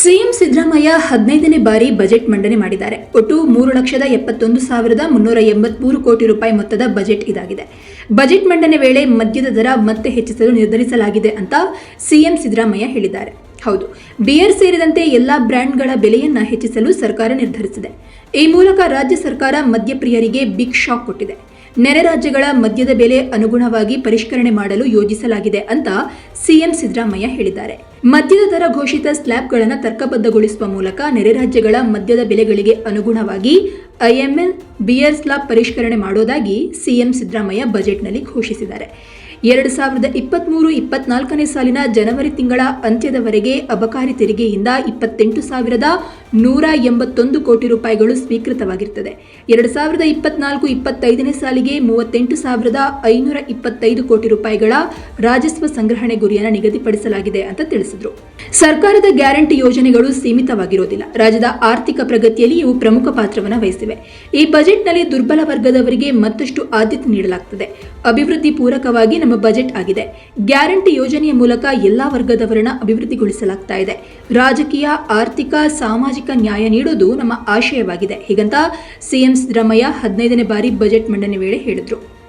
CM Siddaramaiah ಹದಿನೈದನೇ ಬಾರಿ budget ಮಂಡನೆ ಮಾಡಿದ್ದಾರೆ. ಒಟ್ಟು ಮೂರು ಲಕ್ಷದ ಎಪ್ಪತ್ತೊಂದು ಸಾವಿರದ ಮುನ್ನೂರ ಎಂಬತ್ಮೂರು ಕೋಟಿ ರೂಪಾಯಿ ಮೊತ್ತದ ಬಜೆಟ್ ಇದಾಗಿದೆ. ಬಜೆಟ್ ಮಂಡನೆ ವೇಳೆ ಮದ್ಯದ ದರ ಮತ್ತೆ ಹೆಚ್ಚಿಸಲು ನಿರ್ಧರಿಸಲಾಗಿದೆ ಅಂತ ಸಿಎಂ ಸಿದ್ದರಾಮಯ್ಯ ಹೇಳಿದ್ದಾರೆ. ಹೌದು, ಬಿಯರ್ ಸೇರಿದಂತೆ ಎಲ್ಲಾ ಬ್ರ್ಯಾಂಡ್ಗಳ ಬೆಲೆಯನ್ನ ಹೆಚ್ಚಿಸಲು ಸರ್ಕಾರ ನಿರ್ಧರಿಸಿದೆ. ಈ ಮೂಲಕ ರಾಜ್ಯ ಸರ್ಕಾರ ಮದ್ಯಪ್ರಿಯರಿಗೆ ಬಿಗ್ ಶಾಕ್ ಕೊಟ್ಟಿದೆ. ನೆರೆ ರಾಜ್ಯಗಳ ಮದ್ಯದ ಬೆಲೆ ಅನುಗುಣವಾಗಿ ಪರಿಷ್ಕರಣೆ ಮಾಡಲು ಯೋಜಿಸಲಾಗಿದೆ ಅಂತ ಸಿಎಂ ಸಿದ್ದರಾಮಯ್ಯ ಹೇಳಿದ್ದಾರೆ. ಮದ್ಯದ ದರ ಘೋಷಿತ ಸ್ಲ್ಯಾಬ್ಗಳನ್ನು ತರ್ಕಬದ್ಧಗೊಳಿಸುವ ಮೂಲಕ ನೆರೆ ರಾಜ್ಯಗಳ ಮದ್ಯದ ಬೆಲೆಗಳಿಗೆ ಅನುಗುಣವಾಗಿ ಐಎಂಎಲ್ ಬಿಯರ್ ಸ್ಲಾಬ್ ಪರಿಷ್ಕರಣೆ ಮಾಡೋದಾಗಿ ಸಿಎಂ ಸಿದ್ದರಾಮಯ್ಯ ಬಜೆಟ್ನಲ್ಲಿ ಘೋಷಿಸಿದ್ದಾರೆ. ಎರಡು ಸಾವಿರದ ಇಪ್ಪತ್ತ್ಮೂರು ಇಪ್ಪತ್ನಾಲ್ಕನೇ ಸಾಲಿನ ಜನವರಿ ತಿಂಗಳ ಅಂತ್ಯದವರೆಗೆ ಅಬಕಾರಿ ತೆರಿಗೆಯಿಂದ ಇಪ್ಪತ್ತೆಂಟು ಸಾವಿರದ ನೂರ ಎಂಬತ್ತೊಂದು ಕೋಟಿ ರೂಪಾಯಿಗಳು ಸ್ವೀಕೃತವಾಗಿರುತ್ತದೆ ಎರಡು ಸಾವಿರದ ಇಪ್ಪತ್ನಾಲ್ಕು ಇಪ್ಪತ್ತೈದನೇ ಸಾಲಿಗೆ ಮೂವತ್ತೆಂಟು ಸಾವಿರದ ಐನೂರ ಇಪ್ಪತ್ತೈದು ಕೋಟಿ ರೂಪಾಯಿಗಳ ರಾಜಸ್ವ ಸಂಗ್ರಹಣೆ ಗುರಿಯನ್ನು ನಿಗದಿಪಡಿಸಲಾಗಿದೆ ಅಂತ ತಿಳಿಸಿದರು. ಸರ್ಕಾರದ ಗ್ಯಾರಂಟಿ ಯೋಜನೆಗಳು ಸೀಮಿತವಾಗಿರೋದಿಲ್ಲ. ರಾಜ್ಯದ ಆರ್ಥಿಕ ಪ್ರಗತಿಯಲ್ಲಿ ಇವು ಪ್ರಮುಖ ಪಾತ್ರವನ್ನು ವಹಿಸಿವೆ. ಈ ಬಜೆಟ್ನಲ್ಲಿ ದುರ್ಬಲ ವರ್ಗದವರಿಗೆ ಮತ್ತಷ್ಟು ಆದ್ಯತೆ ನೀಡಲಾಗುತ್ತದೆ ಅಭಿವೃದ್ಧಿ ಪೂರಕವಾಗಿ ನಮ್ಮ ಬಜೆಟ್ ಆಗಿದೆ. ಗ್ಯಾರಂಟಿ ಯೋಜನೆಯ ಮೂಲಕ ಎಲ್ಲಾ ವರ್ಗದವರನ್ನ ಅಭಿವೃದ್ಧಿಗೊಳಿಸಲಾಗ್ತಾ ಇದೆ. ರಾಜಕೀಯ, ಆರ್ಥಿಕ, ಸಾಮಾಜಿಕ ನ್ಯಾಯ ನೀಡೋದು ನಮ್ಮ ಆಶಯವಾಗಿದೆ. ಹೀಗಂತ ಸಿಎಂ ಸಿದ್ದರಾಮಯ್ಯ ಹದಿನೈದನೇ ಬಾರಿ ಬಜೆಟ್ ಮಂಡನೆ ವೇಳೆ ಹೇಳಿದರು.